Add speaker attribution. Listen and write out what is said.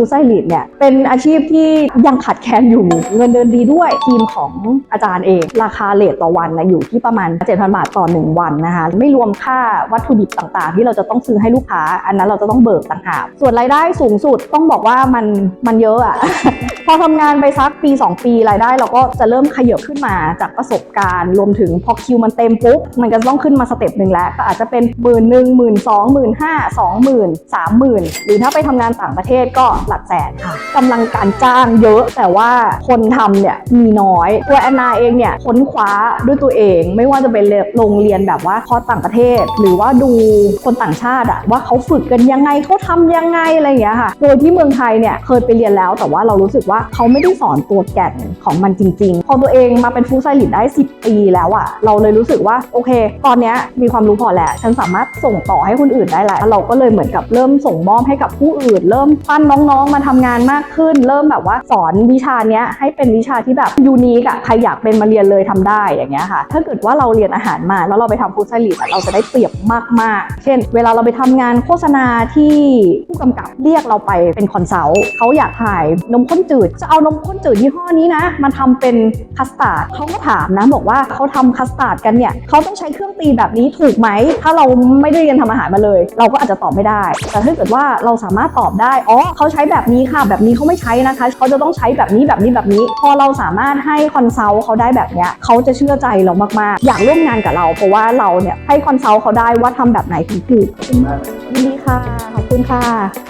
Speaker 1: ฟูไซลิดเนี่ยเป็นอาชีพที่ยังขาดแคลนอยู่เงินเดือนดีด้วยทีมของอาจารย์เอง ราคาเลทต่อวันนะอยู่ที่ประมาณ 7,000 บาทต่อ 1 วันนะคะไม่รวมค่าวัตถุดิบต่างๆ ที่เราจะต้องซื้อให้ลูกค้า อันนั้นเราจะต้องเบิกต่างหากส่วนรายได้สูงสุดต้องบอกว่ามันมันเยอะอะพอทำงานไปสักปี 2 ปีรายได้ เราก็จะเริ่มขยับขึ้นมาจากประสบการณ์ รวมถึงพอคิวมันเต็มปุ๊บมันก็ต้องขึ้นมาสเต็ปหนึ่งแล้วก็อาจจะเป็นหมื่นหนึ่งหมื่นสองหมื่นห้าสองหมื่นสามหมื่นหรือถ้าไปทำงานต่างประเทศก็หลักแสนค่ะกำลังการจ้างเยอะแต่ว่าคนทำเนี่ยมีน้อย ตัวแอนนาเองเนี่ยค้นคว้าด้วยตัวเอง ไม่ว่าจะเป็นโรงเรียนแบบว่าคอร์สต่างประเทศ หรือว่าดูคนต่างชาติอะว่าเขาฝึกกันยังไงเขาทำยังไงอะไรอย่างเงี้ยค่ะ โดยที่เมืองไทยเนี่ยเคยไปเรียนแล้ว แต่ว่าเรารู้สึกว่าเขาไม่ได้สอนตัวแก่นของมันจริง ๆ พอตัวเองมาเป็นฟู้ดไซลิดได้ 10 ปีแล้วอะเราเลยรู้สึกว่าโอเค ตอนเนี้ยมีความรู้พอแล้วฉันสามารถส่งต่อให้คนอื่นได้แล้วเราก็เลยเหมือนกับเริ่มส่งมอบให้กับผู้อื่น เริ่มปั้นน้องๆมาทำงานมากขึ้น เริ่มแบบว่าสอนวิชาเนี้ยให้เป็นวิชาที่แบบยูนิคอะใครอยากเป็นมาเรียนเลยทำได้อย่างเงี้ยค่ะ ถ้าเกิดว่าเราเรียนอาหารมาแล้วเราไปทำฟู้ดไซลิดเราจะได้เปรียบมากๆ เช่น เวลาเราไปทำงานโฆษณาที่ผู้กำกับเรียกเราไปเป็นคอนซัลท์เขาอยากถ่ายนมข้นจืด จะเอานมข้นจืดยี่ห้อนี้นะมาทำเป็นคัสตาร์ดเขาก็ถามนะบอกว่าเขาทำคัสตาร์ดกันเนี่ยเขาต้องใช้เครื่องตีแบบนี้ถูกไหม ถ้าเราไม่ได้เรียนทำอาหารมาเลย เราก็อาจจะตอบไม่ได้ แต่ถ้าเกิดว่าเราสามารถตอบได้ อ๋อเขาใช้แบบนี้ค่ะ แบบนี้เขาไม่ใช้นะคะ เขาจะต้องใช้แบบนี้แบบนี้แบบนี้ พอเราสามารถให้คอนซัลท์เขาได้แบบเนี้ยเขาจะเชื่อใจเรามากๆ อยากร่วมงานกับเรา เพราะว่าเราเนี่ยให้คอนซัลท์เขาได้ว่าทำแบบไหนถึงถูก
Speaker 2: ขอบคุณมาก
Speaker 1: ยินดีค่ะ ขอบคุณค่ะ